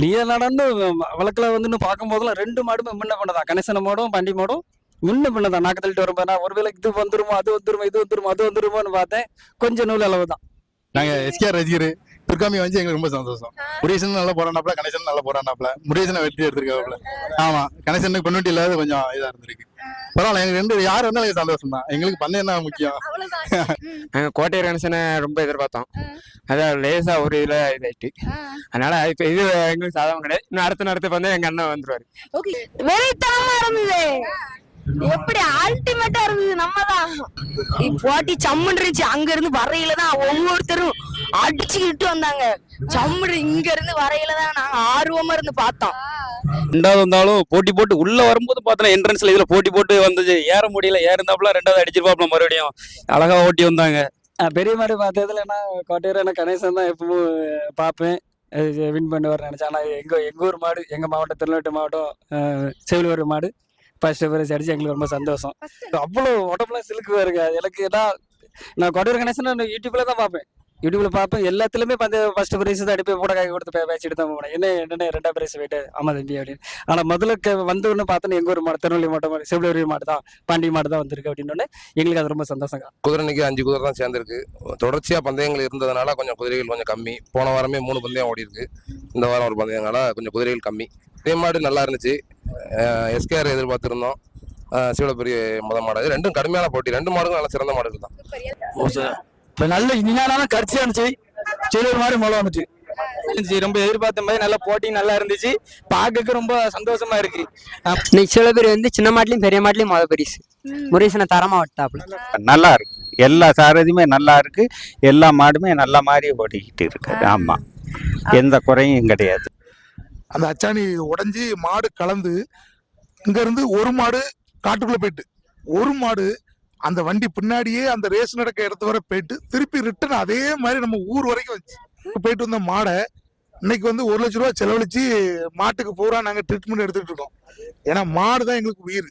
நீ நடந்து வழக்கில் வந்து இன்னும் பார்க்கும்போதெல்லாம் ரெண்டு மாடுமே முன்ன பண்ணதான் கணேசன மாடும் பண்டி மாடும் முன்ன பண்ணதான் நாக்கு தள்ளிட்டு வரும்போது நான் ஒருவேளை இது வந்துருமோ அது வந்துருமோ இது வந்துருமோ அது வந்துருமோன்னு பார்த்தேன். கொஞ்சம் நூல் அளவு தான். நாங்கள் எஸ்கேஆர் ரசிகர் துர்காமி வந்து எங்களுக்கு ரொம்ப சந்தோஷம். முருகேசன் நல்லா போறானாப்ல கணேசன் நல்லா போறானாப்ல முருகேசன் வெற்றி எடுத்திருக்காப்ல ஆமா கணேசனுக்கு பொண்ணுட்டி இல்லாத கொஞ்சம் இதாக இருந்திருக்கு. பரவாயில்ல எங்க ரெண்டு யார் வந்தாலும் எனக்கு சந்தோஷம் தான் எங்களுக்கு பந்தயம் தான் முக்கியம்? நாங்கள் கோட்டை கணேசனை ரொம்ப எதிர்பார்த்தோம். அதான் லேசா ஒரு இதுல இதாயிட்டு. அதனால இப்ப இது எங்களுக்கு சாதகம் கிடையாது. இன்னும் அடுத்த நடத்து வந்து எங்க அண்ணன் வந்துருவாரு. வெறித்தனமா இருந்தது. எப்படி அல்டிமேட்டா இருந்தது? நம்ம தான் போட்டி சம்முன்னு இருந்துச்சு. அங்க இருந்து வரையில தான் ஒவ்வொருத்தரும் அடிச்சுக்கிட்டு வந்தாங்க. சம்முன்னு இங்க இருந்து வரையில தான் நாங்க ஆர்வமா இருந்து பார்த்தோம். ரெண்டாவது வந்தாலும் போட்டி போட்டு உள்ள வரும்போது பார்த்தோன்னா என்ட்ரன்ஸ்ல இதுல போட்டி போட்டு வந்துச்சு. ஏற முடியல. ஏறிந்தாப்புல ரெண்டாவது அடிச்சிருப்பாப்புல மறுபடியும். அழகா ஓட்டி வந்தாங்க. பெரிய மாதிரி பார்த்ததுல நான் கோட்டையூர் எனக்கு கணேசன் தான் எப்பவும் பார்ப்பேன். வின் பண்ணுவார் நினைச்சேன். ஆனால் எங்க எங்க ஊர் மாடு எங்க மாவட்டம் திருநெல்வேலி மாவட்டம் அஹ், செவிலூர் மாடு. ஃபர்ஸ்ட் பிரைஸ் அடிச்சு எங்களுக்கு ரொம்ப சந்தோஷம். அவ்வளோ உடம்புலாம் சிலுக்கு வருங்க எனக்கு நான் நான் கொடையூர் கணேசன் நான் யூடியூப்ல தான் பார்ப்பேன். யூடியூப்ல பார்ப்பேன். எல்லாத்துலயுமே வந்து ஃபர்ஸ்ட் பிரைஸ் தான் அடிப்பேன். கூட கை கொடுத்து பே- பேசிட்டு தான் போனேன் என்ன என்ன ரெண்டாம் பிரைஸ் போயிட்டு? ஆமா தம்பி அப்படின்னு. ஆனா முதல்ல வந்த உடனே பார்த்தோன்னா எங்க ஒரு மாடு? திருநெல்வேலி மாவட்டம் செவிலூர் மாடு தான். பாண்டி மாடு தான் வந்திருக்கு அப்படின்னு உடனே எங்களுக்கு அது ரொம்ப சந்தோஷம் குதிரைக்கு அஞ்சு குதிரை தான் சேர்ந்துருக்கு. தொடர்ச்சியா பந்தயங்கள் இருந்ததுனால கொஞ்சம் குதிரைகள் கொஞ்சம் கம்மி. போன வாரமே மூணு பந்தயம் ஓடி இருக்கு இந்த வாரம் ஒரு பந்தயங்களா கொஞ்சம் குதிரைகள் கம்மி. இதே மாடு நல்லா இருந்துச்சு. எஸ்கேஆர் எதிர்பார்த்திருந்தோம். சிவலப்பெரிய முத மாடு. ரெண்டும் கடுமையான போட்டி. ரெண்டு மாடுகளும் நல்ல சிறந்த மாடுகள் தான். இப்போ நல்ல இனிமையான கடிச்சியா இருந்துச்சு. செவிலூர் மாதிரி மூலம் வந்துச்சு. இருந்துச்சு. ரொம்ப எதிர்பார்த்த மாதிரி நல்ல போட்டி நல்லா இருந்துச்சு. பார்க்கறதுக்கு ரொம்ப சந்தோஷமா இருக்கு. இன்னைக்கு சில பேர் வந்து சின்ன மாட்டிலையும் பெரிய மாட்டிலையும் மொதல் பரிசு. முருகேசனை தரமா விட்டாப்புல. நல்லா இருக்கு. எல்லா சாரதியுமே நல்லா இருக்கு. எல்லா மாடுமே நல்ல மாதிரி ஓடிக்கிட்டு இருக்குது ஆமா. எந்த குறையும் கிடையாது. அந்த அச்சாணி உடைஞ்சி மாடு கலந்து இங்க இருந்து ஒரு மாடு காட்டுக்குள்ள போயிட்டு ஒரு மாடு அந்த வண்டி பின்னாடியே அந்த ரேஸ் நடக்க இடத்து வரை போயிட்டு திருப்பி ரிட்டர்ன் அதே மாதிரி நம்ம ஊர் வரைக்கும் வந்துச்சு. போயிட்டு வந்த மாடை இன்னைக்கு வந்து ஒரு லட்ச ரூபா செலவழிச்சு மாட்டுக்கு பூரா நாங்க ட்ரீட்மெண்ட் எடுத்துட்டு இருக்கோம். ஏன்னா மாடு தான் எங்களுக்கு உயிர்.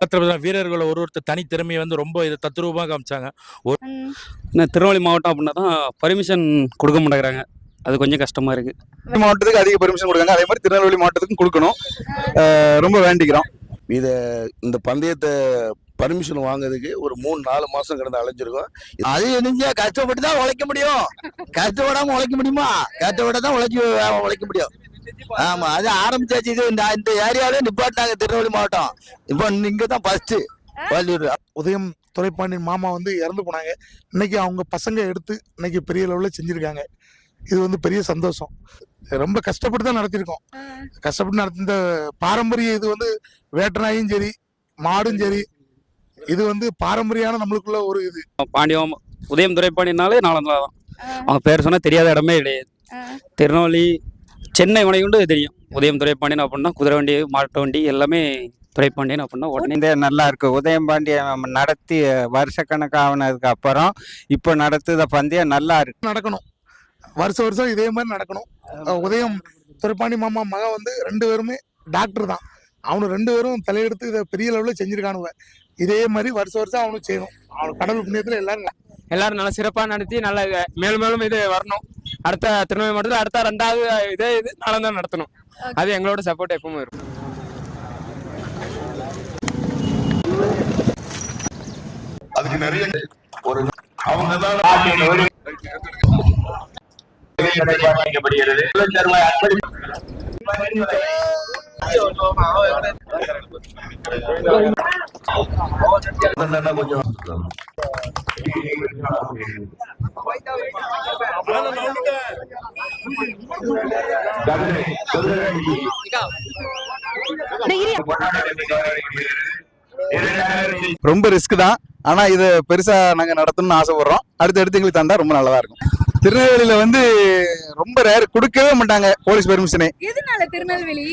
பத்திரப்பதினா வீரர்கள் ஒரு ஒருத்தர் தனித்திறமையை வந்து ரொம்ப இது தத்ரூபமாக காமிச்சாங்க. இன்னும் திருநெல்வேலி மாவட்டம் அப்படின்னா தான் பர்மிஷன் கொடுக்க மாட்டேங்கிறாங்க. அது கொஞ்சம் கஷ்டமா இருக்கு. மாவட்டத்துக்கு அதிக பெர்மிஷன் கொடுக்காங்க அதே மாதிரி திருநெல்வேலி மாவட்டத்துக்கும் கொடுக்கணும். ரொம்ப வேண்டிக்கிறோம். இதை இந்த பந்தயத்தை பர்மிஷன் வாங்குறதுக்கு ஒரு மூணு நாலு மாசம் கிடந்து அலைஞ்சிருக்கோம். அது நீங்க கஷ்டப்பட்டு தான் உழைக்க முடியும். கஷ்டப்படாம உழைக்க முடியுமா? கஷ்டப்பட தான் உழைக்க உழைக்க முடியும். ஆமா அது ஆரம்பிச்சாச்சு. இது இந்த இந்த ஏரியாவிலே நிப்பாட்டாங்க திருநெல்வேலி மாவட்டம். இப்போ இங்க தான் ஃபர்ஸ்ட் உதயம் துரைப்பாண்டியன் மாமா வந்து இறந்து போனாங்க. இன்னைக்கு அவங்க பசங்க எடுத்து இன்னைக்கு பெரிய லெவலில் செஞ்சிருக்காங்க. இது வந்து பெரிய சந்தோஷம். ரொம்ப கஷ்டப்பட்டு தான் நடத்திருக்கோம். கஷ்டப்பட்டு நடத்தி இந்த பாரம்பரிய இது வந்து வேட்டநாயும் சரி மாடும் சரி இது வந்து பாரம்பரியான நம்மளுக்குள்ள ஒரு இது. பாண்டியம் உதயம் துரைப்பாண்டியனாலே நாலந்தா தான். அவங்க பேர் சொன்னா தெரியாத இடமே கிடையாது. திருநெல்வேலி சென்னை வனையுண்டு தெரியும். உதயம் துரைப்பாண்டியன் அப்படின்னா குதிரை வண்டி மாட்டு வண்டி எல்லாமே துரைப்பாண்டியன் அப்படின்னா உடனே. நல்லா இருக்கு. உதயம்பாண்டியம் நடத்தி வருஷக்கணக்கானதுக்கு அப்புறம் இப்போ நடத்துத பந்தயம் நல்லா இருக்கு. நடக்கணும். வருஷம் வருஷம் இதே மாதிரி நடக்கணும். உதயம் துரைப்பாண்டி மாமா மகன் வந்து ரெண்டு பேருமே டாக்டர் தான். அவனு ரெண்டு பேரும் தலையெடுத்து இதை பெரிய லெவலில் செஞ்சிருக்கானுவ இதே மாதிரி வருஷம் வருஷம் அவனுக்கு செய்யணும். அவனுக்கு கடவுள் புண்ணியத்தில் எல்லாரும் எல்லாரும் நல்லா சிறப்பா நடத்தி நல்லா மேலும் மேலும் இது வரணும். அடுத்த திருநெல்வேலி மாவட்டத்தில் அடுத்த ரெண்டாவது இதே இது நாளந்தான் நடத்தணும். அது எங்களோட சப்போர்ட் எப்பவும் இருக்கும். அதுக்கு நிறைய ஒரு அவங்க ரொம்ப ரிஸ்க் தான். ஆனா இது பெருசா நாங்க நடத்தணும்னு ஆசைப்படுறோம். அடுத்து அடுத்து எங்களுக்கு தந்தா ரொம்ப நல்லதா இருக்கும். திருநெல்வேலியில வந்து ரொம்ப ரேர் கொடுக்கவே மாட்டாங்க போலீஸ் பெர்மிஷனே எதனால திருநெல்வேலி?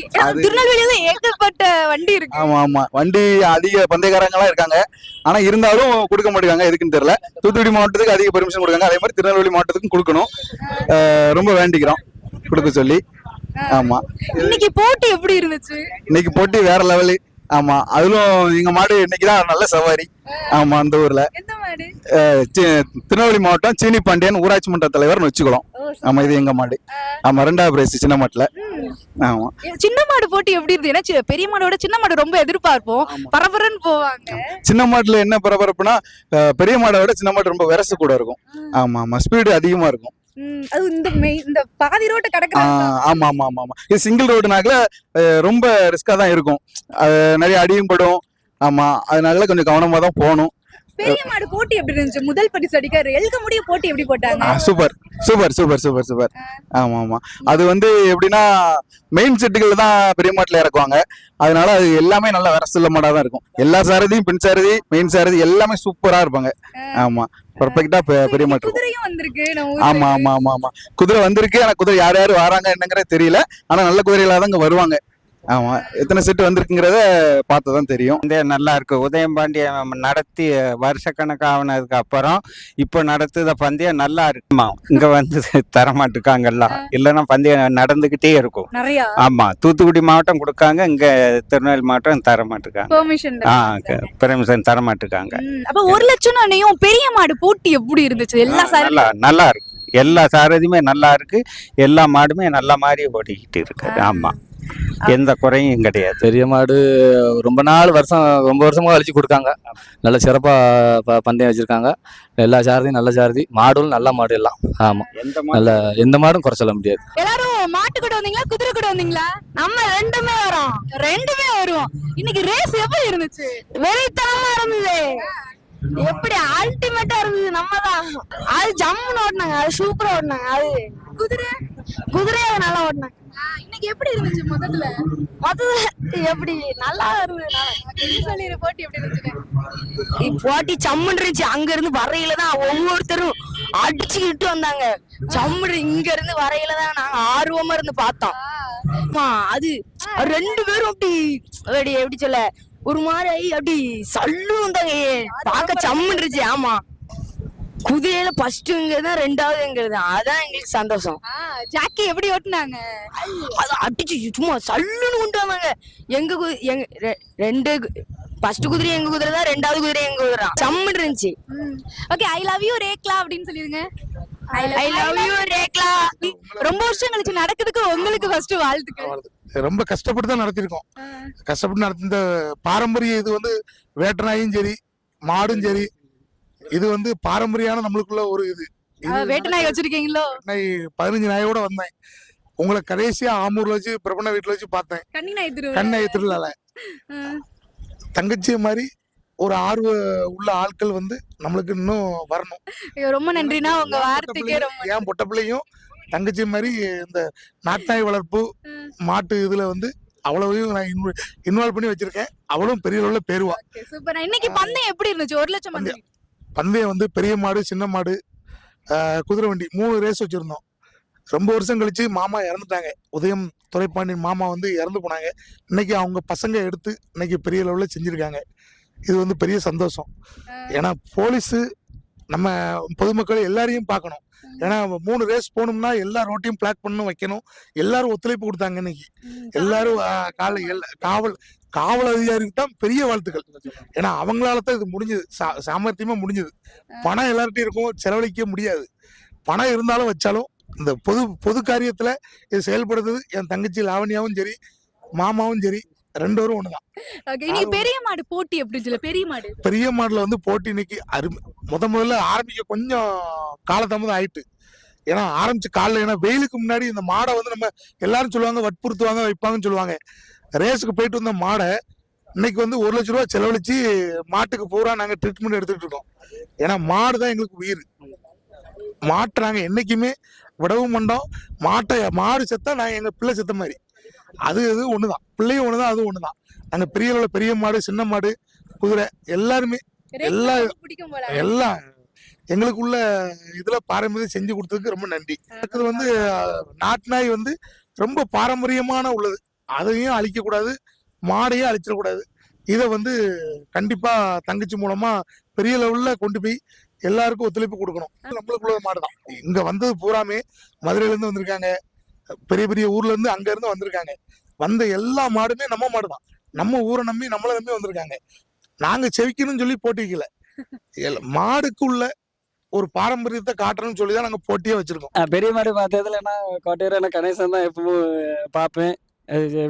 திருநெல்வேலியில ஏகப்பட்ட வண்டி இருக்கு. ஆமா ஆமா. வண்டி அதிக பந்தயக்காரங்க எல்லாம் இருக்காங்க. ஆனா இருந்தாலும் கொடுக்க மாட்டேங்காங்க. எதுக்குன்னு தெரியல. தூத்துக்குடி மாவட்டத்துக்கு அதிக பெர்மிஷன் கொடுக்காங்க அதே மாதிரி திருநெல்வேலி மாவட்டத்துக்கும் கொடுக்கணும். ரொம்ப வேண்டிக்கிறோம். கொடுக்க சொல்லி. ஆமா. இன்னைக்கு போட்டி எப்படி இருந்துச்சு? இன்னைக்கு போட்டி வேற லெவலு ஆமா. அதுவும் எங்க மாடு இன்னைக்குதான் நல்ல சவாரி. ஆமா அந்த ஊர்ல. திருநெல்வேலி மாவட்டம் சீனி பாண்டியன் ஊராட்சி மன்ற தலைவர்னு வச்சுக்கலாம் ஆமா இது எங்க மாடு. ஆமா ரெண்டாவது பிரைஸ் சின்ன மாட்டுல. ஆமா. சின்ன மாடு போட்டி எப்படி இருந்து ஏன்னா பெரிய மாடோட சின்ன மாடு ரொம்ப எதிர்பார்ப்போம். பரபரன்னு போவாங்க. சின்ன மாட்டுல என்ன பரபரப்புனா பெரிய மாடை விட சின்ன மாடு ரொம்ப விரசு கூட இருக்கும். ஆமா ஆமா. ஸ்பீடு அதிகமா இருக்கும். அது இந்த பாதி ரோட்டை கடக்குறாங்க ஆமா ஆமா ஆமா ஆமா. இது சிங்கிள் ரோடுனாக்கல ரொம்ப ரிஸ்கா தான் இருக்கும். நிறைய அடியும் படும். ஆமா அதனால கொஞ்சம் கவனமா தான் போகணும். பெரிய மாடு போட்டி எப்படி இருந்துச்சு? முதல் பரிசு அடிக்க எழுக முடிய போட்டி எப்படி போட்டாங்க? Super. Super super super super. ஆமா ஆமா அது வந்து எப்படின்னா மெயின் செட்டுகள் தான் பெரிய மாட்டுல இறக்குவாங்க. அதனால அது எல்லாமே நல்ல வரசுள்ள மாடா தான் இருக்கும். எல்லா சாரதியும் பின் சாரதி மெயின் சாரதி எல்லாமே சூப்பரா இருப்பாங்க. ஆமா. பர்ஃபெக்டா பெரிய மாட்டு. ஆமா ஆமா ஆமா ஆமா. குதிரை வந்திருக்கு. ஆனா குதிரை யார் யார் வராங்க என்னங்கிறது தெரியல. ஆனா நல்ல குதிரைகளா தான் இங்க வருவாங்க. ஆமா. எத்தனை செட்டு வந்திருக்குங்கிறத பார்த்து தான் தெரியும். வந்து நல்லா இருக்கு. உதயம்பாண்டியம் நடத்தி வருஷக்கணக்காக ஆனதுக்கு அப்புறம் இப்போ நடத்துத பந்தயம் நல்லா இருக்குமா இங்க வந்து தரமாட்டுக்காங்கல்லாம் இல்லைன்னா பந்தயம் நடந்துகிட்டே இருக்கும். நிறைய? ஆமா. தூத்துக்குடி மாவட்டம் கொடுக்காங்க. இங்க திருநெல்வேலி மாவட்டம் தரமாட்டுக்காங்க பெர்மிஷன் ஆ பெருமிஷன் தரமாட்டுக்காங்க அப்ப ஒரு லட்சம் பெரிய மாடு போட்டி எப்படி இருந்துச்சு? எல்லா சாரி நல்லா நல்லா இருக்கு. எல்லா சாரதியுமே நல்லா இருக்கு. எல்லா மாடுமே நல்ல மாதிரி ஓடிக்கிட்டு இருக்குது ஆமா. எந்த குறையும் கிடையாது. பெரிய மாடு ரொம்ப நாள் வருஷம் ரொம்ப வருஷமா கழிச்சு கொடுக்காங்க. நல்ல சிறப்பாக பந்தயம் வச்சிருக்காங்க. எல்லா சாரதியும் நல்ல சாரதி. மாடும் நல்ல மாடு எல்லாம். ஆமாம் எந்த நல்ல எந்த மாடும் குறை சொல்ல முடியாது. எல்லாரும் மாட்டு கூட வந்தீங்களா குதிரை கூட வந்தீங்களா? நம்ம ரெண்டுமே வரோம். ரெண்டுமே வரும் இன்னைக்கு ரேஸ் எப்படி இருந்துச்சு? வெறித்தனமா இருந்தது. எப்படி அல்டிமேட்டா இருந்தது நம்ம தான் அது ஜம்முன்னு ஓடினாங்க அது சூப்பரா ஓடினாங்க அது. குதிரை குதிரையை நல்லா ஓடினாங்க. இன்னைக்கு எப்படி இருந்துச்சு முதல்ல மொத்தத்துல எப்படி? நல்லா இருந்தது. போட்டி எப்படி இருந்துச்சு போட்டி சம்முன்னு இருந்துச்சு. அங்க இருந்து வரையில தான் ஒவ்வொருத்தரும் அடிச்சுக்கிட்டு வந்தாங்க. சம்முன்னு இங்க இருந்து வரையில தான் நாங்க ஆர்வமா இருந்து பார்த்தோம். அது ரெண்டு பேரும் அப்படி அப்படி எப்படி சொல்ல? ஒரு மாதிரி அப்படி சல்லு வந்தாங்க. பார்க்க சம்முன்னு இருந்துச்சு. ஆமா. குதிரையில ஃபர்ஸ்ட் தான் ரெண்டாவது எங்கிறது அதான் எங்களுக்கு சந்தோஷம். ஜாக்கி எப்படி ஓட்டுனாங்க? அது அடிச்சு சும்மா சல்லுன்னு கொண்டு வந்தாங்க எங்க கு- எங்க ரெ- ரெண்டு ஃபர்ஸ்ட் குதிரை எங்க குதிரை தான் ரெண்டாவது குதிரை எங்க குதிரை தான் சம்முன்னு இருந்துச்சு ஓகே ஐ லவ் யூ ரேக்லா அப்படின்னு சொல்லிருங்க ஐ லவ் யூ ரேக்லா. ரொம்ப வருஷம் கழிச்சு நடக்குதுக்கு உங்களுக்கு ஃபர்ஸ்ட் வாழ்த்துக்கள். ரொம்ப கஷ்டப்பட்டு தான் நடத்திருக்கோம் கஷ்டப்பட்டு நடத்தி இந்த பாரம்பரிய இது வந்து வேட்டநாயும் சரி மாடும் சரி இது வந்து பாரம்பரியான நம்மளுக்குள்ள ஒரு இது. வேட்டு நாய் வச்சிருக்கீங்களோ? நாய் பதினஞ்சு நாயோட வந்தேன். உங்களை கடைசியா ஆம்பூர்ல வச்சு பிரபண்ண வீட்டுல வச்சு பார்த்தேன். கண்ணி திருவிழால. தங்கச்சி மாதிரி ஒரு ஆர்வ உள்ள ஆட்கள் வந்து நம்மளுக்கு இன்னும் வரணும். ரொம்ப நன்றினா உங்க வார்த்தைக்கே ரொம்ப பிள்ளையும், என் பொட்ட பிள்ளையும் தங்கச்சி மாதிரி இந்த நாட்டாய் வளர்ப்பு மாட்டு இதுல வந்து அவ்வளவையும் நான் இன்வால்வ் பண்ணி வச்சிருக்கேன். அவளும் பெரிய அளவுல பேருவா. சூப்பர் இன்னைக்கு பந்தயம் எப்படி இருந்துச்சு? ஒரு லட்சம் பந்தயம். பந்தயம் வந்து பெரிய மாடு சின்ன மாடு குதிரை வண்டி மூணு ரேஸ் வச்சிருந்தோம். ரொம்ப வருஷம் கழிச்சு மாமா இறந்துட்டாங்க. உதயம் துரைப்பாண்டியன் மாமா வந்து இறந்து போனாங்க. இன்னைக்கு அவங்க பசங்க எடுத்து இன்னைக்கு பெரிய லெவலில் செஞ்சிருக்காங்க. இது வந்து பெரிய சந்தோஷம். ஏன்னா போலீஸு நம்ம பொதுமக்கள் எல்லாரையும் பார்க்கணும். ஏன்னா மூணு ரேஸ் போகணும்னா எல்லா ரோட்டையும் பிளாக் பண்ணணும் வைக்கணும். எல்லாரும் ஒத்துழைப்பு கொடுத்தாங்க இன்னைக்கு. எல்லாரும் காலை எல்லா- காவல் காவல் அதிகாரிக்கு தான் பெரிய வாழ்த்துக்கள். ஏன்னா அவங்களால தான் இது முடிஞ்சது. சா- சாமர்த்தியமா முடிஞ்சது. பணம் எல்லார்ட்டையும் இருக்கும் செலவழிக்க முடியாது. பணம் இருந்தாலும் வச்சாலும் இந்த பொது பொது காரியத்துல இது செயல்படுறது என் தங்கச்சி லாவண்யாவும் சரி மாமாவும் சரி ரெண்டு பேரும் ஒண்ணுதான் பெரிய மாடு போட்டி எப்படி இருந்துச்சு பெரிய மாடு. பெரிய மாடுல வந்து போட்டி இன்னைக்கு அருமை முத முதல்ல ஆரம்பிக்க கொஞ்சம் காலதாமதம் ஆயிட்டு. ஏன்னா ஆரம்பிச்சு காலைல ஏன்னா வெயிலுக்கு முன்னாடி இந்த மாடை வந்து நம்ம எல்லாரும் சொல்லுவாங்க வற்புறுத்துவாங்க வைப்பாங்கன்னு சொல்லுவாங்க. ரேஸுக்கு போயிட்டு வந்த மாடை இன்னைக்கு வந்து ஒரு லட்ச ரூபா செலவழிச்சு மாட்டுக்கு பூரா நாங்க ட்ரீட்மெண்ட் எடுத்துக்கிட்டு இருக்கோம். ஏன்னா மாடு தான் எங்களுக்கு உயிர். மாட்டை நாங்க என்னைக்குமே விடவும் மாட்டோம். மாட்டை மாடு செத்தா நாங்க எங்க பிள்ளை செத்த மாதிரி. அது இது ஒண்ணுதான். பிள்ளையும் ஒண்ணுதான் அது ஒண்ணுதான். நாங்க பெரிய அளவுல பெரிய மாடு சின்ன மாடு குதிரை எல்லாருமே எல்லா எல்லாம் எங்களுக்குள்ள இதுல பாரம்பரியம் செஞ்சு கொடுத்ததுக்கு ரொம்ப நன்றி. அடுத்தது வந்து நாட்டு நாய் வந்து ரொம்ப பாரம்பரியமான உள்ளது. அதையும் அழிக்கக்கூடாது மாடையும் அழிச்சிடக்கூடாது. இதை வந்து கண்டிப்பாக தங்கச்சி மூலமாக பெரிய லெவலில் கொண்டு போய் எல்லாருக்கும் ஒத்துழைப்பு கொடுக்கணும். நம்மளுக்குள்ள மாடு தான் இங்கே வந்தது பூராமே மதுரையிலேருந்து வந்திருக்காங்க. பெரிய பெரிய ஊர்லேருந்து அங்கேருந்து இருந்து வந்திருக்காங்க. வந்த எல்லா மாடுமே நம்ம மாடு தான் நம்ம ஊரை நம்பி நம்மளை நம்பி வந்திருக்காங்க. நாங்கள் செவிக்கணும்னு சொல்லி போட்டி வைக்கல. மாடுக்குள்ள மாடுக்கு உள்ள ஒரு பாரம்பரியத்தை காட்டணும்னு சொல்லி தான் நாங்கள் போட்டியே வச்சிருக்கோம். பெரிய மாடு பார்த்ததுல நான் கோட்டையூர் கணேசன் தான் எப்பவும் பார்ப்பேன்.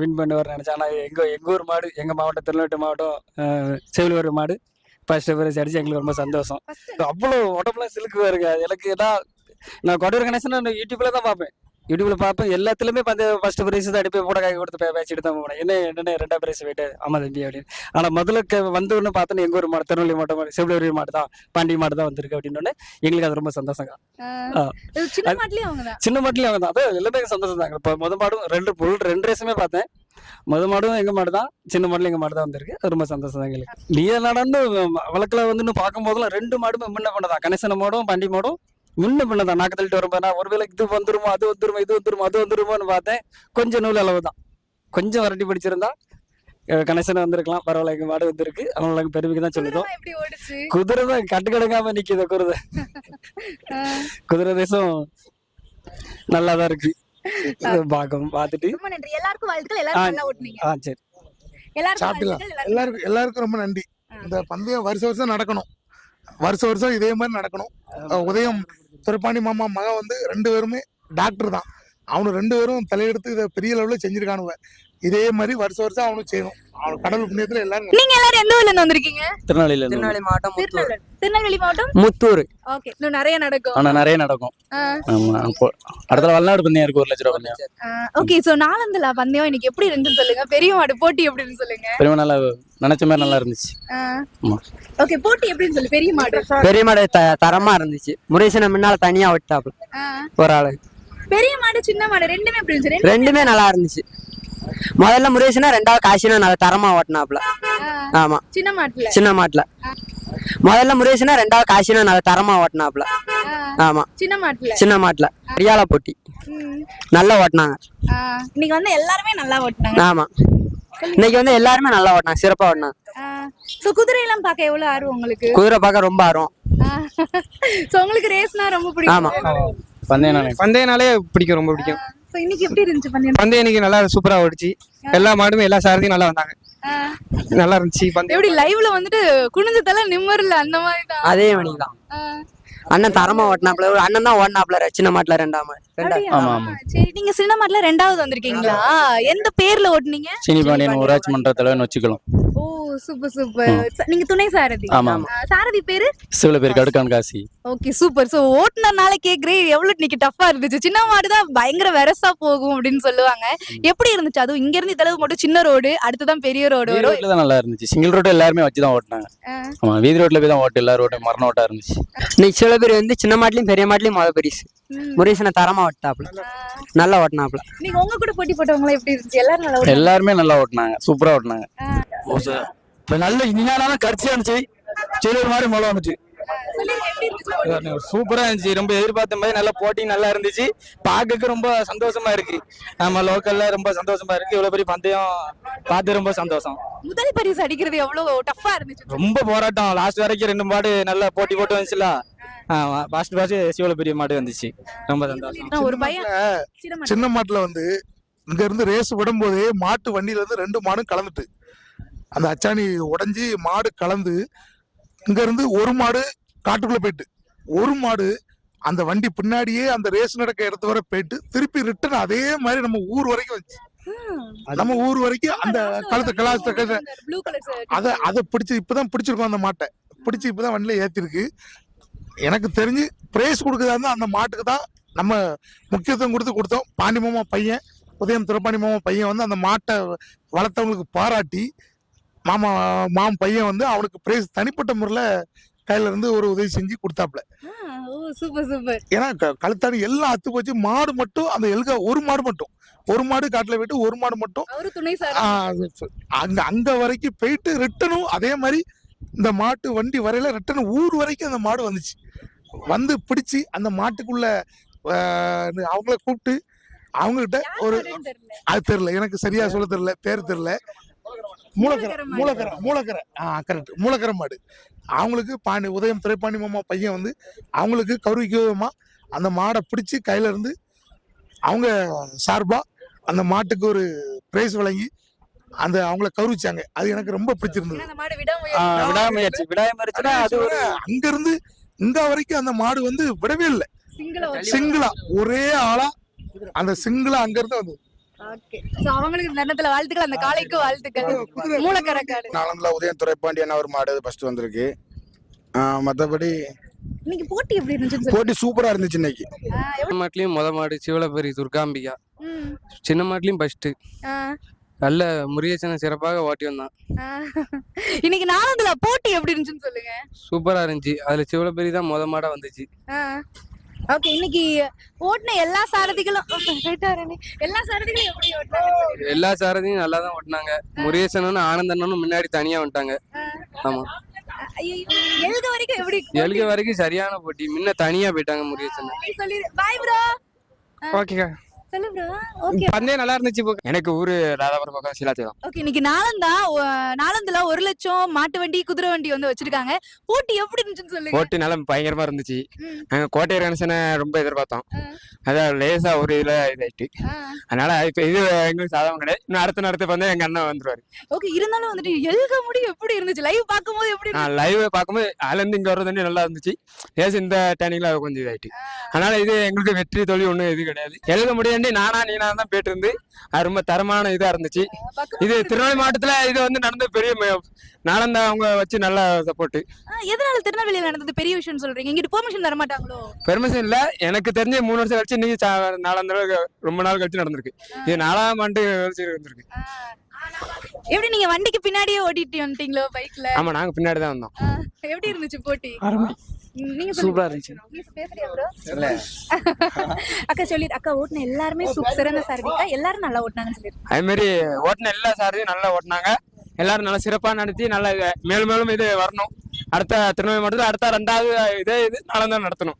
வின் பண்ணுவார் நினைச்சேன். ஆனால் எங்க எங்க ஊர் மாடு எங்க மாவட்டம் திருநெல்வேலி மாவட்டம் அஹ், செவிலூர் மாடு ஃபர்ஸ்ட் பிரைஸ் அடிச்சு எங்களுக்கு ரொம்ப சந்தோஷம். அவ்வளோ உடம்புல சிலுக்கு வருங்க எனக்கு ஏதாவது நான் கோட்டையூர் கணேசன் யூடியூப்ல தான் பார்ப்பேன். யூடியூப்ல பார்ப்பேன் எல்லாத்துலயுமே பார்த்து ஃபர்ஸ்ட் பிரைஸ் தான் அடிப்பேன் கூட கை கொடுத்து பே- பேசிட்டு தான் போனேன் என்ன என்னென்ன ரெண்டாம் பிரைஸ் போயிட்டு ஆமா தம்பி அப்படின்னு. ஆனா முதல்ல வந்த உடனே பார்த்தோன்னு எங்க ஊர் மாடு திருநெல்வேலி மாவட்டம் மாடு செவிலூர் மாடு தான் பாண்டி மாடு தான் வந்திருக்கு அப்படின்னு எங்களுக்கு அது ரொம்ப சந்தோஷங்க. இது சின்ன மாட்டுலயும் அவங்க தான்? சின்ன மாட்டுலயும் அவங்க தான். அதான் எல்லாமே சந்தோஷம் தாங்க. இப்போ முத மாடும் ரெண்டு புல் ரெண்டு ரேஸுமே பார்த்தேன். முத மாடும் எங்க மாடு தான் சின்ன மாடுல எங்க மாடு தான் வந்திருக்கு. அது ரொம்ப சந்தோஷம் தான் எங்களுக்கு. நீ நடந்து வழக்கில் வந்து பார்க்கும் போதெல்லாம் ரெண்டு மாடுமே முன்ன பண்ணதான் கணேசன மாடும் பண்டி மாடும் முன்ன பண்ணதான் நாக்கு தள்ளிட்டு வரும்போது ஒருவேளை இது வந்துருமோ அது வந்துருமோ இது வந்துருமோ அது வந்துருமோன்னு பார்த்தேன். கொஞ்சம் நூல் அளவு தான் கொஞ்சம் வரட்டி பிடிச்சிருந்தா கணேசன் வந்திருக்கலாம். பரவாயில்ல எங்க மாடு வந்திருக்கு. அவங்களுக்கு பெருமைக்கு தான் சொல்லுதோம் குதிரைலாம் எப்படி ஓடுச்சு? குதிரை தான் கட்டுக்கடங்காம நிக்குது குதிரை குதிரை தேசம் நல்லா தான் இருக்கு ரொம்ப நன்றி. எல்லாருக்கும் வாழ்த்துக்கள். எல்லாரும் ஆ. சரி. எல்லாருக்கும் எல்லாருக்கும் எல்லாருக்கும் ரொம்ப நன்றி. இந்த பந்தயம் வருஷ வருஷம் நடக்கணும். வருஷ வருஷம் இதே மாதிரி நடக்கணும். உதயம் துரைப்பாண்டி மாமா மகன் வந்து ரெண்டு பேருமே டாக்டர் தான். அவனு ரெண்டு பேரும் தலையெடுத்து இதை பெரிய லெவலில் செஞ்சிருக்கானுவ இதே மாதிரி வருஷ வருஷம் அவனும் செய்யணும். அவன் கடவுள் புண்ணியத்துல எல்லாரும் நீங்க எல்லாரும் எந்த ஊர்ல இருந்து வந்திருக்கீங்க? திருநெல்வேலியில திருநெல்வேலி மாவட்டம் முத்தூர். திருநெல்வேலி திருநெல்வேலி மாவட்டம்? முத்தூர். ஓகே. இன்னும் நிறைய நடக்கும். ஆனா நிறைய நடக்கும். ஆமா அப்போ அடுத்த வல்நாடு பந்தயம் இருக்கு ஒரு லட்ச ரூபா பந்தயம் ஓகே சோ நாலந்துல பந்தயம் இன்னைக்கு எப்படி இருந்துன்னு சொல்லுங்க. பெரிய மாடு போட்டி எப்படின்னு சொல்லுங்க. பெருமை நல்லா நினைச்ச மாதிரி நல்லா இருந்துச்சு. ஆமா. ஓகே போட்டி எப்படின்னு சொல்லு பெரிய மாடு. பெரிய மாடு த தரமா இருந்துச்சு. முருகேசனை முன்னால தனியா விட்டாப்புல. ஆ. ஒரு ஆளு. பெரிய மாடு சின்ன மாடு ரெண்டுமே எப்படி இருந்துச்சு? ரெண்டு- ரெண்டுமே நல்லா இருந்துச்சு. முதல்ல முருகேசனா ரெண்டாவது காசினா நல்லா தரமா ஓட்டினாப்புல. ஆ, ஆமா. சின்ன மாட்டுல? சின்ன மாட்டுல. முதல்ல முருகேசனா ரெண்டாவது காசினா நல்லா தரமா ஓட்டினாப்புல. ஆ, ஆமா. சின்ன மாட்டுல? சின்ன மாட்டுல. ரியால போட்டி. நல்லா ஓட்டினாங்க. இன்னைக்கு வந்து எல்லாருமே நல்லா ஓட்டுனாங்க. ஆமா. இன்னைக்கு வந்து எல்லாருமே நல்லா ஓட்டினாங்க. சிறப்பா ஓட்டினாங்க. சோ குதிரை எல்லாம் பார்க்க எவ்வளவு ஆர்வம் உங்களுக்கு? குதிரை பார்க்க ரொம்ப ஆர்வம். சோ உங்களுக்கு ரேஸ்னா ரொம்ப ஆமா. பிடிக்கும். பந்தயம் நாளை பந்தயனாலே பிடிக்கும் ரொம்ப பிடிக்கும். இன்னைக்கு எப்படி இருந்துச்சு பந்தயம்? பந்தயம் இன்னைக்கு நல்லா சூப்பரா ஓடிச்சு. எல்லா மாடுமே எல்லா சாரதியும் நல்லா வந்தாங்க. நல்லா இருந்துச்சு பந்தயம். எப்படி லைவ்ல வந்துட்டு குனிஞ்ச தலை நிம்மர்ல அந்த மாதிரி தான் அதே மணிதான் அண்ணன் தரமா ஓட்டினாப்புல ஒரு அண்ணன் தான் ஓடினாப்புல சின்ன மாட்டுல ரெண்டாம். சரி நீங்க சினிமாட்ல ரெண்டாவது வந்திருக்கீங்களா? எந்த பேர்ல ஓட்டுனீங்க? சீனிபாண்டியன் ஊராட்சி மன்ற தலைவன் வச்சுக்கலாம். ஓ சூப்பர் சூப்பர் நீங்க துணை சாரதி. ஆமா, பேரு? சிவல பேர் Kadukkan Kasi. Okay super so ஓட்டுனனால கேக்குறேன். எவ்வளவு இன்னைக்கு டஃபா இருந்துச்சு. சின்ன மாடு தான் பயங்கர வெரசா போகும் அப்படின்னு சொல்லுவாங்க. எப்படி இருந்துச்சு? அதுவும் இங்க இருந்து இதளவு மட்டும் சின்ன ரோடு அடுத்துதான் பெரிய ரோடு ரோட்ல தான் நல்லா இருந்துச்சு. சிங்கிள் ரோடு எல்லாருமே வச்சு தான் ஓட்டினாங்க. ஆமா வீதி ரோட்ல போய் தான் ஓட்டு. எல்லா ரோட்டும் மரண ஓட்டா இருந்துச்சு. இன்னைக்கு சில பேர் வந்து சின்ன மாட்டுலயும் பெரிய மாட்டுலயும் மொதல் பரிசு. முருகேசனை தரமா ஓட்டாப்புல நல்லா ஓட்டினாப்புல. நீங்க உங்க கூட போட்டி போட்டவங்க எப்படி இருந்துச்சு? எல்லாரும் நல்லா. எல்லாருமே நல்லா ஓட்டினாங்க. சூப்பரா ஓட்டினாங்க. இப்ப நல்ல இனிமையான கடைசியா இருந்துச்சு. சரி ஒரு மாதிரி மழை வந்துச்சு. சொல்லுங்க எப்படி இருந்துச்சு சூப்பரா இருந்துச்சு. ரொம்ப எதிர்பார்த்த மாதிரி நல்ல போட்டி நல்லா இருந்துச்சு. பார்க்க ரொம்ப சந்தோஷமா இருக்கு. நம்ம லோக்கல்ல ரொம்ப சந்தோஷமா இருக்கு. இவ்வளவு பெரிய பந்தயம் பார்த்து ரொம்ப சந்தோஷம். முதல் பரிசு அடிக்கிறது எவ்வளவு டஃபா இருந்துச்சு. ரொம்ப போராட்டம். லாஸ்ட் வரைக்கும் ரெண்டு மாடு நல்லா போட்டி போட்டு வந்துச்சுல. ஃபர்ஸ்ட் ஃபர்ஸ்ட் சிவல பெரிய மாடு வந்துச்சு. ரொம்ப சந்தோஷம். ஒரு பையன். சின்ன மாட்டுல வந்து இங்க இருந்து ரேஸ் விடும்போதே மாட்டு வண்டியில இருந்து ரெண்டு மாடும் கலந்துட்டு. அந்த அச்சாணி உடைஞ்சி மாடு கலந்து இங்க இருந்து ஒரு மாடு காட்டுக்குள்ள போயிட்டு ஒரு மாடு அந்த வண்டி பின்னாடியே அந்த ரேஸ் நடக்க இடத்து வரை போயிட்டு திருப்பி ரிட்டர்ன் அதே மாதிரி நம்ம ஊர் வரைக்கும் வந்துச்சு. நம்ம ஊர் வரைக்கும் அந்த கழுத்து shirt. அத அத பிடிச்சு இப்பதான் பிடிச்சிருக்கோம் அந்த மாட்டை. பிடிச்சு இப்பதான் வண்டியில ஏத்திருக்கு. எனக்கு தெரிஞ்சு பிரைஸ் கொடுக்கறதா இருந்தா அந்த மாட்டுக்கு தான் நம்ம முக்கியத்துவம் கொடுத்து கொடுத்தோம். பாண்டி மாமா பையன் உதயம் துரப்பாண்டி மாமா பையன் வந்து அந்த மாட்டை வளர்த்தவங்களுக்கு பாராட்டி மாமா மாமன் பையன் வந்து அவனுக்கு பிரைஸ் தனிப்பட்ட முறையில கையில இருந்து ஒரு உதவி செஞ்சு கொடுத்தாப்ல சூப்பர் சூப்பர் ஏன்னா கழுத்தாடி எல்லாம் அத்து போச்சு மாடு மட்டும் அந்த எல்க ஒரு மாடு மட்டும். ஒரு மாடு காட்டுல விட்டு ஒரு மாடு மட்டும். அங்க அங்க வரைக்கும் போயிட்டு ரிட்டனும் அதே மாதிரி இந்த மாட்டு வண்டி வரையில ரிட்டன் ஊர் வரைக்கும் அந்த மாடு வந்துச்சு. வந்து பிடிச்சு அந்த மாட்டுக்குள்ள அவங்கள கூப்பிட்டு அவங்ககிட்ட ஒரு அது தெரியல. எனக்கு சரியா சொல்ல தெரியல. பேர் தெரியல. மூலக்கரை மூலக்கரை மாடு. மூலக்கரை ஆ கரெக்ட் மூலக்கரை மாடு. அவங்களுக்கு பாண்டி உதயம் திரைப்பாண்டி மாமா பையன் வந்து அவங்களுக்கு கௌரவிக்க விதமா அந்த மாடை பிடிச்சு கையில இருந்து அவங்க சார்பா அந்த மாட்டுக்கு ஒரு பிரைஸ் வழங்கி அந்த அவங்கள கௌரவிச்சாங்க. அது எனக்கு ரொம்ப பிடிச்சிருந்தது. அந்த மாடு விடாமுயற்சி விடாமுயற்சி விடாமுயற்சினா அது ஒரு அங்க இருந்து இங்க வரைக்கும் அந்த மாடு வந்து விடவே இல்லை. சிங்கிளா சிங்கிளா ஒரே ஆளா அந்த சிங்கிளா அங்க இருந்து வந்து ஓகே சோ அவங்களுக்கு இந்த நேரத்துல வாழ்த்துக்கள் அந்த காளைக்கு வாழ்த்துக்கள். மூலக்கரக்காடு. நாளந்தில் உதயம் ஒரு மாடு ஃபர்ஸ்ட் வந்திருக்கு. இன்னைக்கு போட்டி எப்படி சூப்பராக இருந்துச்சு இன்னைக்கு. மாட்லயும் முத மாடு சிவலபெரி துர்காம்பிகா. சின்ன மாட்லயும் ஃபர்ஸ்ட் நல்ல முருகேசனை சிறப்பாக ஓட்டி வந்தான். இன்னைக்கு நாலந்துல போட்டி எப்படி இருந்துச்சுன்னு சொல்லுங்க. சூப்பரா இருந்துச்சு. அதுல சிவலபெரி தான் முத மாடா வந்துச்சு. ஓகே இன்னைக்கு ஓட்டுன எல்லா சாரதிகளும்? எல்லா சாரதிகளும் எப்படி ஓட்டுனாங்க? எல்லா சாரதியும் நல்லா தான் ஓட்டினாங்க முருகேசனும் ஆனந்தனும் முன்னாடி தனியா வந்துட்டாங்க. ஆமா. எழுக வரைக்கும் எப்படி எழுக வரைக்கும் சரியான போட்டி. முன்ன தனியா போயிட்டாங்க முருகேசன். சொல்லி பாய் ப்ரோ ஓகேக்கா சொல்லு ப்ரோ ஓகே பந்தயம் நல்லா இருந்துச்சு எனக்கு ஊரு ராதாபுரம் பக்கம் ஓகே இன்னைக்கு நாலந்தா ஒ- ஒரு லட்சம் மாட்டு வண்டி குதிரை வண்டி வந்து வச்சிருக்காங்க. போட்டி எப்படி இருந்துச்சுன்னு சொல்லுங்க. போட்டி நல்லா பயங்கரமா இருந்துச்சு. ம். நாங்க கோட்டை கணேசனை ரொம்ப எதிர்பார்த்தோம். ஆ. அதான் லேசா ஒரு இதுல இதாயிட்டு. ஆ. அதனால இப்ப இது எங்களுக்கு சாதகம் கிடையாது. இன்னும் அடுத்த நடத்த வந்து எங்க அண்ணன் வந்துருவாரு. ஓகே இருந்தாலும் வந்துட்டு எழுக முடியும் எப்படி இருந்துச்சு? லைவ் பார்க்கும்போது எப்படி இருந்துச்சு? நான் லைவ் பார்க்கும்போது அதுல இருந்து இங்க வர்றது வந்து நல்லா இருந்துச்சு. லேசு இந்த டேனிங்ல கொஞ்சம் இதாயிட்டு. அதனால இது எங்களுக்கு வெற்றி தோல்வி ஒண்ணும் இது கிடையாது. எழுத முடியாண்டி நானா நீனா தான் போயிட்டு இருந்து அது ரொம்ப தரமான இதா இருந்துச்சு. இது திருநெல்வேலி மாவட்டத்துல இது வந்து நடந்த பெரிய நாளந்தா அவங்க வச்சு நல்ல சப்போர்ட் எதனால திருநெல்வேலியில நடந்தது? பெரிய விஷயம் சொல்றீங்க. இங்கிட்டு பெர்மிஷன் தர மாட்டாங்களோ பெர்மிஷன் இல்ல. எனக்கு தெரிஞ்ச மூணு வருஷம் கழிச்சு இன்னைக்கு தடவை ரொம்ப நாள் கழிச்சு நடந்திருக்கு. இது நாலாம் ஆண்டு கழிச்சு இருந்திருக்கு எப்படி நீங்க வண்டிக்கு பின்னாடியே ஓட்டிட்டு வந்துட்டீங்களோ பைக்ல ஆமா நாங்க பின்னாடி தான் வந்தோம் எப்படி இருந்துச்சு போட்டி? சூப்பரா. இருந்துச்சு. bro? அக்கா சொல்லி அக்கா ஓட்டுன எல்லாருமே சூப் சிறந்த சாரதிக்கா எல்லாரும் நல்லா ஓட்டுனாங்கன்னு சொல்லி அதே மாதிரி ஓட்டின எல்லா சாரதியும் நல்லா ஓட்டினாங்க. எல்லாரும் நல்லா சிறப்பா நடத்தி நல்லா இது மேலும் மேலும் இது வரணும். அடுத்த திருநெல்வேலி மாவட்டத்தில் அடுத்த ரெண்டாவது இதே இது நாளந்தான் நடத்தணும்.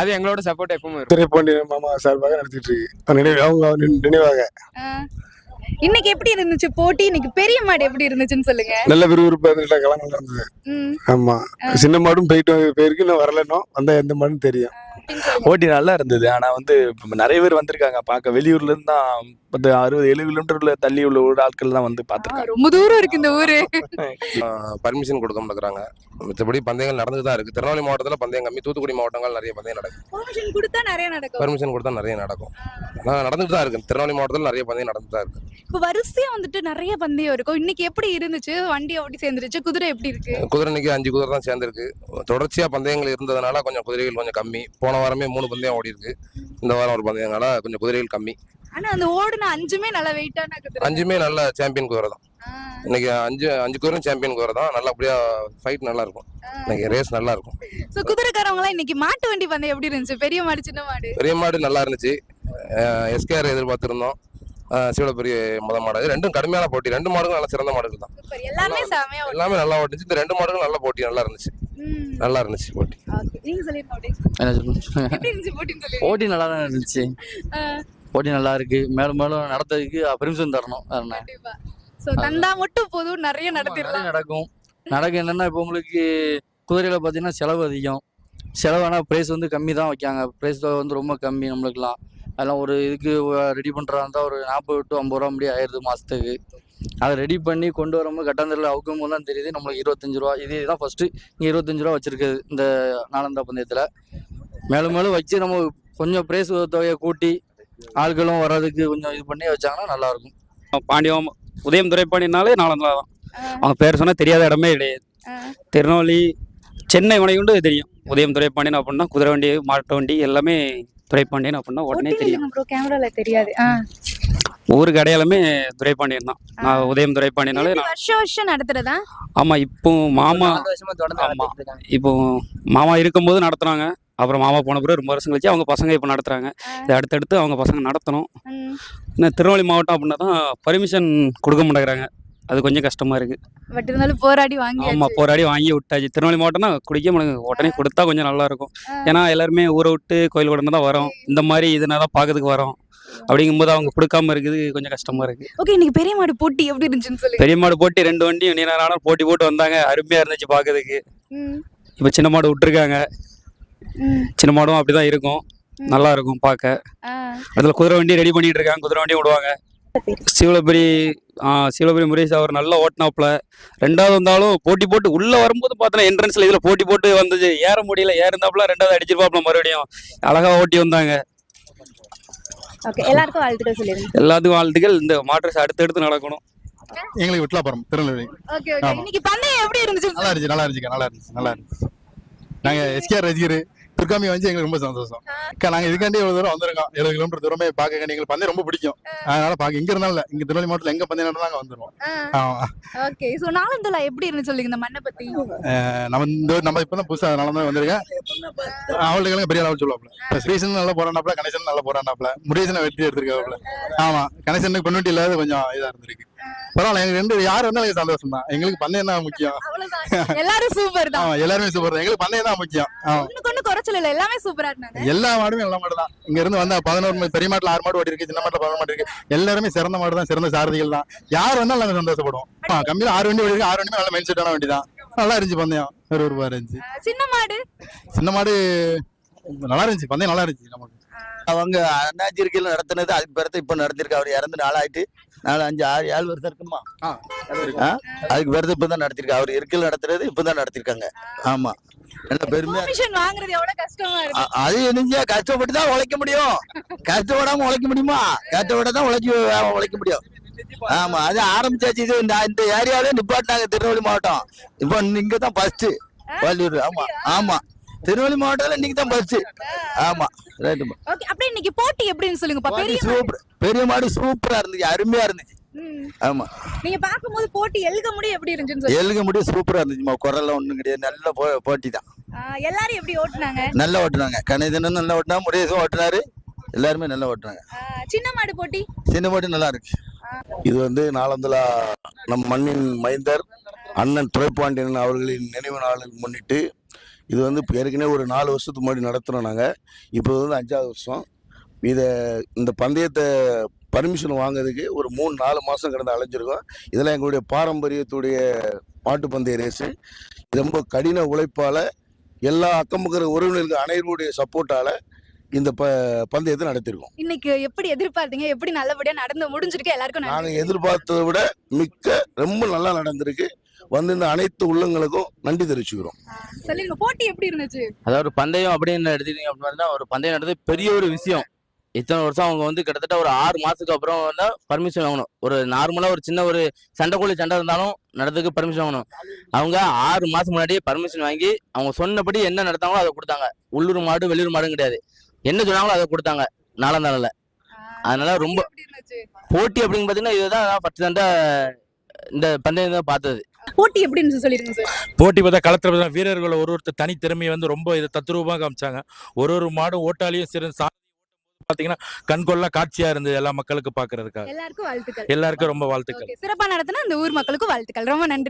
அது எங்களோட சப்போர்ட் எப்பவும் திரைப்பாண்டியன் மாமா சார்பாக நடத்திட்டு இருக்கு. நினைவு அவங்க நினைவாக. இன்னைக்கு எப்படி இருந்துச்சு போட்டி? இன்னைக்கு பெரிய மாடு எப்படி இருந்துச்சுன்னு சொல்லுங்க. நல்ல விறுவிறுப்பு நல்ல கலங்கள் இருந்தது. ம், ஆமா. சின்ன மாடும் போயிட்டு போயிருக்கு இன்னும் வரலன்னும் வந்தா எந்த மாடும் தெரியும். போட்டி நல்லா இருந்தது. ஆனா வந்து நிறைய பேர் வந்திருக்காங்க பார்க்க. வெளியூர்ல இருந்து தான் பத்து அறுபது ஏழு கிலோமீட்டர்ல தள்ளி உள்ள ஊர் ஆட்கள் தான் வந்து பார்த்திருக்காங்க ரொம்ப தூரம் இருக்கு இந்த ஊரு. பர்மிஷன் கொடுக்க மாட்டேங்கிறாங்க மற்றபடி பந்தயங்கள் நடந்துட்டு தான் இருக்கு. திருநெல்வேலி மாவட்டத்தில் பந்தயம் கம்மி தூத்துக்குடி மாவட்டங்கள் நிறைய பந்தயம் நடக்கும் பெர்மிஷன் கொடுத்தா நிறைய நடக்கும். பர்மிஷன் கொடுத்தா நிறைய நடக்கும். ஆனால் நடந்துட்டு தான் இருக்கு. திருநெல்வேலி மாவட்டத்தில் நிறைய பந்தயம் நடந்துட்டு தான் இருக்கு. இப்ப வரிசையா வந்துட்டு நிறைய பந்தயம் இருக்கும். இன்னைக்கு எப்படி இருந்துச்சு? வண்டி எப்படி சேர்ந்துருச்சு. குதிரை எப்படி இருக்கு? குதிரை இன்னைக்கு அஞ்சு குதிரை தான் சேர்ந்துருக்கு. தொடர்ச்சியாக பந்தயங்கள் இருந்ததுனால கொஞ்சம் குதிரைகள் கொஞ்சம் கம்மி. போன வாரமே மூணு பந்தயம் ஓடி இருக்கு இந்த வாரம் ஒரு பந்தயங்களால கொஞ்சம் குதிரைகள் கம்மி. ஆனா அந்த ஓடுன அஞ்சுமே நல்ல வெயிட்டான குதிரை அஞ்சுமே நல்ல சாம்பியன் குதிரை தான் இன்னைக்கு அஞ்சு அஞ்சு குதிரை சாம்பியன் குதிரை தான் நல்லபடியா ஃபைட் நல்லா இருக்கும். இன்னைக்கு ரேஸ் நல்லா இருக்கும். சோ குதிரைக்காரவங்க எல்லாம் இன்னைக்கு மாட்டு வண்டி பந்தயம் எப்படி இருந்துச்சு? பெரிய மாடு சின்ன மாடு? பெரிய மாடு நல்லா இருந்துச்சு. எஸ்கேஆர் எதிர்பார்த்திருந்தோம். சிவலப்பெரிய முத மாடு. ரெண்டும் கடுமையான போட்டி. ரெண்டு மாடுகளும் நல்ல சிறந்த மாடுகள் தான். எல்லாமே. எல்லாமே நல்லா ஓட்டுச்சு. இந்த ரெண்டு மாடுகளும் நல்ல போட்டி நல்லா இருந்துச்சு. ம், நல்லா இருந்துச்சு போட்டி. அப்படியே. போட்டி. நல்லா தான் இருந்துச்சு போட்டி நல்லா இருக்கு மேலும் மேலும் நடத்துறதுக்கு பெர்மிஷன் தரணும். வேற என்ன? கண்டிப்பா. சோ தந்தா மட்டும் போதும். நிறைய நிறைய நடத்திடலாம். நடக்கும். நடக்கும் என்னன்னா இப்போ உங்களுக்கு குதிரையில பார்த்தீங்கன்னா செலவு அதிகம். செலவு ஆனால் ப்ரைஸ் வந்து கம்மி தான் வைக்காங்க ப்ரைஸ் வந்து ரொம்ப கம்மி நம்மளுக்குலாம் அதெல்லாம் ஒரு இதுக்கு ரெடி பண்ணுறதா இருந்தால் ஒரு நாற்பது டு ஐம்பது ரூபா முடியும் ஆயிடுது மாதத்துக்கு அதை ரெடி பண்ணி கொண்டு வரும்போது கட்டாந்தரில் அவுக்கும் போது தான் தெரியுது. நம்மளுக்கு இருபத்தஞ்சு ரூபா இது தான் ஃபஸ்ட்டு இங்கே இருபத்தஞ்சு ரூபா வச்சிருக்குது இந்த நாலந்தா பந்தயத்தில். மேலும் மேலும் வச்சு நம்ம கொஞ்சம் ப்ரைஸ் தொகையை கூட்டி ஆட்களும் வர்றதுக்கு கொஞ்சம் இது பண்ணி வச்சாங்கன்னா நல்லாயிருக்கும். பாண்டியம் உதயம் துறைப்பாண்டினாலே நாலந்தா தான். அவங்க பேர் சொன்னால் தெரியாத இடமே கிடையாது. திருநெல்வேலி சென்னை வனைகுண்டு தெரியும். உதயம் துறைப்பாண்டியன் அப்படின்னா குதிரை வண்டி மாட்டு வண்டி எல்லாமே துறைப்பாண்டியன் அப்படின்னா உடனே தெரியும். ப்ரோ கேமரால தெரியாது. ஊருக்கு அடையாளமே துறைப்பாண்டியன் தான். நான் உதயம் துறைப்பாண்டியனாலே இது நான் வருஷம் வருஷம் நடத்துறதா? ஆமாம் இப்போ மாமா ஆமா. இப்போ மாமா இருக்கும்போது நடத்துனாங்க அப்புறம் மாமா போன பிறகு ரொம்ப வருஷம் கழிச்சு அவங்க பசங்க இப்போ நடத்துறாங்க. இது அடுத்தடுத்து அவங்க பசங்க நடத்தணும். இன்னும் திருநெல்வேலி மாவட்டம் அப்படின்னா தான் பர்மிஷன் கொடுக்க மாட்டேங்கிறாங்க. அது கொஞ்சம் கஷ்டமா இருக்கு. பட் இருந்தாலும் போராடி வாங்கி ஆமா போராடி வாங்கி விட்டாச்சு. திருநெல்வேலி மாவட்டம்னா குடிக்க மாட்டேங்க உடனே கொடுத்தா கொஞ்சம் நல்லா இருக்கும். ஏன்னா எல்லாருமே ஊரை விட்டு கோயில் உடனே தான் வரோம். இந்த மாதிரி இதுனா தான் பார்க்கறதுக்கு வரோம். அப்படிங்கும்போது அவங்க கொடுக்காம இருக்குது கொஞ்சம் கஷ்டமா இருக்கு. ஓகே இன்னைக்கு பெரிய மாடு போட்டி எப்படி இருந்துச்சுன்னு சொல்லுங்க பெரிய மாடு போட்டி ரெண்டு வண்டியும் நீ நேரம் போட்டி போட்டு வந்தாங்க. அருமையா இருந்துச்சு பார்க்கறதுக்கு ம், இப்போ சின்ன மாடு விட்டுருக்காங்க. சின்ன மாடும் அப்படிதான் இருக்கும். நல்லா இருக்கும் பார்க்க. அதுல குதிரை வண்டி ரெடி பண்ணிட்டு இருக்காங்க. குதிரை வண்டியும் விடுவாங்க. சிவலபுரி சிவலபுரி முரேஷ் அவர் நல்லா ஓட்டினாப்புல. ரெண்டாவது வந்தாலும் போட்டி போட்டு உள்ள வரும்போது பார்த்தோன்னா என்ட்ரன்ஸ்ல இதுல போட்டி போட்டு வந்தது. ஏற முடியல. ஏறிந்தாப்புல ரெண்டாவது அடிச்சிருப்பாப்புல மறுபடியும். அழகா ஓட்டி வந்தாங்க. ஓகே எல்லாருக்கும் வாழ்த்துக்கள் சொல்லிருங்க. எல்லாத்துக்கும் வாழ்த்துக்கள். இந்த மாற்றஸ் அடுத்தடுத்து நடக்கணும். எங்களுக்கு விட்லாப்புறம் திருநெல்வேலி. Okay okay. ஆமா. இன்னைக்கு பந்தயம் எப்படி இருந்துச்சு? நல்லா இருந்துச்சு நல்லா இருந்துச்சுக்கா நல்லா இருந்துச்சு நல்லா இருந்துச்சு. நாங்க எஸ்கேஆர் ரசிகர். துர்காமி வந்து எங்களுக்கு ரொம்ப சந்தோஷம். அக்கா நாங்க இதுக்காண்டி இவ்வளவு தூரம் வந்திருக்கோம். எழுபது கிலோமீட்டர் தூரமே பார்க்க எங்களுக்கு பந்தயம் ரொம்ப பிடிக்கும். அதனால பாக்க இங்க இருந்தாலும் இங்க திருநெல்வேலி மாவட்டத்துல எங்க பந்தயம் நடந்தாலும் நாங்க வந்துருவோம். ஓகே. சோ நாலந்தலா எப்படி இருந்துச்சு சொல்லுங்க இந்த மண்ணை பத்தி? நம்ம இந்த நம்ம இப்பதான் புதுசா அதனால தான் வந்திருக்கேன் அவளுக்கு பெரிய அளவு சொல்லுவாப்ல ஸ்ரீசன் நல்லா போறானாப்ல கணேசன் நல்லா போறானாப்ல முருகேசனை வெற்றி எடுத்திருக்காப்ல ஆமா. கணேசனுக்கு பொண்ணுட்டி இல்லாத கொஞ்சம் இதா இருந்திருக்கு. பரவாயில்ல எங்க ரெண்டு யார் வந்தாலும் சந்தோஷம் தான் எங்களுக்கு பந்தயம் தான் முக்கியம். எல்லாரும் சூப்பர் தான். ஆமா எல்லாருமே சூப்பர் தான். எங்களுக்கு பந்தயம் தான் முக்கியம். ஆமா. ஒண்ணு குறைச்சல இல்ல. எல்லாமே சூப்பரா இருந்தாங்க. எல்லா மாடுமே நல்ல மாடு தான். இங்க இருந்து வந்தா பதினோரு பெரிய மாட்டுல ஆறு மாடு ஓடி இருக்கு சின்ன மாட்டுல பதினோரு மாடு இருக்கு. எல்லாருமே சிறந்த மாடு தான் சிறந்த சாரதிகள் தான். யார் வந்தாலும் நாங்க சந்தோஷப்படுவோம். கம்மியில ஆறு வண்டி ஓடி இருக்கு. ஆறு வண்டியுமே நல்ல மைண்ட் செட்டான வண்டி தான். நல்லா இருந்துச்சு பந்தயம் ஒரு ரூபா இருந்துச்சு சின்ன மாடு? சின்ன மாடு நல்லா இருந்துச்சு. பந்தயம் நல்லா இருந்துச்சு நமக்கு. அவங்க அண்ணாச்சி இருக்கையில் நடத்தினது அதுக்கு பிறகு இப்போ நடத்திருக்கு அவர் இறந்து நாளாயிட்டு நாலு அஞ்சு ஆறு ஏழு வருஷம் இருக்குமா? அதுக்கு பிறகு இப்போ தான் நடத்திருக்காங்க அவர் இருக்கையில் நடத்துறது இப்போ தான் நடத்திருக்காங்க ஆமா. நல்ல பெருமையா அது என்னங்க கஷ்டப்பட்டு தான் உழைக்க முடியும். கஷ்டப்படாம உழைக்க முடியுமா? கஷ்டப்பட்டு தான் உழைக்க உழைக்க முடியும். ஆமா அது ஆரம்பிச்சாச்சு. இது இந்த ஏரியாவிலே நிப்பாட்டினாங்க. திருநெல்வேலி மாவட்டம். இப்போ இங்க தான் ஃபர்ஸ்ட் வள்ளியூர். ஆமா ஆமா. திருநெல்வேலி மாவட்டத்துல இன்னைக்கு தான் ஃபர்ஸ்ட் ஆமா. ரைட்டு. ஓகே அப்படியே இன்னைக்கு போட்டி எப்படின்னு சொல்லுங்கப்பா. பெரிய மாடு. சூப்பர் பெரிய மாடு சூப்பரா இருந்துச்சு. அருமையா இருந்துச்சு. ம். ஆமா. நீங்க பாக்கும்போது போட்டி எழுக முடியும் எப்படி இருந்துச்சுன்னு சொல்லுங்க. எழுக முடியும் சூப்பரா இருந்துச்சுமா. குரல்லாம் ஒண்ணும் கிடையாது. நல்ல போட்டி தான். எல்லாரும் எப்படி ஓட்டுனாங்க? நல்லா ஓட்டுனாங்க. கணேசனும் நல்லா ஓட்டினா முருகேசும் ஓட்டினாரு. எல்லாருமே நல்லா ஓட்டுனாங்க. சின்ன மாடு போட்டி? சின்ன போட்டி நல்லா இருக்கு. இது வந்து நாளந்தலா நம் மண்ணின் மைந்தர் அண்ணன் துரைப்பாண்டியன் அவர்களின் நினைவு நாளுக்கு முன்னிட்டு இது வந்து இப்ப ஏற்கனவே ஒரு நாலு வருஷத்துக்கு முன்னாடி நடத்துகிறோம் நாங்கள் இப்போ வந்து அஞ்சாவது வருஷம். இதை இந்த பந்தயத்தை பர்மிஷன் வாங்குறதுக்கு ஒரு மூணு நாலு மாதம் கிடந்து அலைஞ்சிருக்கோம். இதெல்லாம் எங்களுடைய பாரம்பரியத்துடைய மாட்டு பந்தய ரேஸு. ரொம்ப கடின உழைப்பால் எல்லா அக்கம் பக்கம் உறவினர்கள் அனைவருடைய சப்போர்ட்டால் இந்த ப பந்தயத்தை நடத்திருக்கோம். இன்னைக்கு எப்படி எதிர்பார்த்தீங்க? எப்படி நல்லபடியா நடந்து முடிஞ்சிருக்கு? எல்லாருக்கும் நாங்கள் எதிர்பார்த்ததை விட மிக்க ரொம்ப நல்லா நடந்திருக்கு. வந்திருந்த அனைத்து உள்ளங்களுக்கும் நன்றி தெரிவிச்சுக்கிறோம். சொல்லுங்க போட்டி எப்படி இருந்துச்சு? அதாவது பந்தயம் அப்படின்னு எடுத்துக்கிட்டீங்க அப்படின்னா ஒரு பந்தயம் நடந்தது பெரிய ஒரு விஷயம். இத்தனை வருஷம் அவங்க வந்து கிட்டத்தட்ட ஒரு ஆறு மாசத்துக்கு அப்புறம் வந்து பர்மிஷன் வாங்கணும். ஒரு நார்மலா ஒரு சின்ன ஒரு சண்டைக்குள்ள சண்டை இருந்தாலும் நடத்துக்கு பர்மிஷன் வாங்கணும். அவங்க ஆறு மாசம் முன்னாடியே பர்மிஷன் வாங்கி அவங்க சொன்னபடி என்ன நடத்தாங்களோ அதை கொடுத்தாங்க. உள்ளூர் மாடு வெளியூர் மாடும் கிடையாது. என்ன சொன்னாங்களோ அதை கொடுத்தாங்க. நாளந்தாளில் அதனால ரொம்ப போட்டி அப்படின்னு பார்த்தீங்கன்னா இதுதான் ஃபர்ஸ்ட் தாண்டா இந்த பந்தயம் தான் பார்த்தது. போட்டி எப்படி இருந்துச்சு சொல்லிருங்க சார். போட்டி பார்த்தா களத்தில் பார்த்தா வீரர்கள் ஒரு ஒருத்தர் தனித்திறமையை வந்து ரொம்ப இது தத்ரூபமாக காமிச்சாங்க. ஒரு ஒரு மாடும் ஓட்டாளியும் சிறந்த சா பார்த்தீங்கன்னா கண்கொள்ளா காட்சியா இருந்தது எல்லா மக்களுக்கு பார்க்கறதுக்காக. எல்லாருக்கும் வாழ்த்துக்கள். எல்லாருக்கும் ரொம்ப வாழ்த்துக்கள். சிறப்பா நடத்தின இந்த ஊர் மக்களுக்கும் வாழ்த்துக்கள். ரொம்ப நன்றி.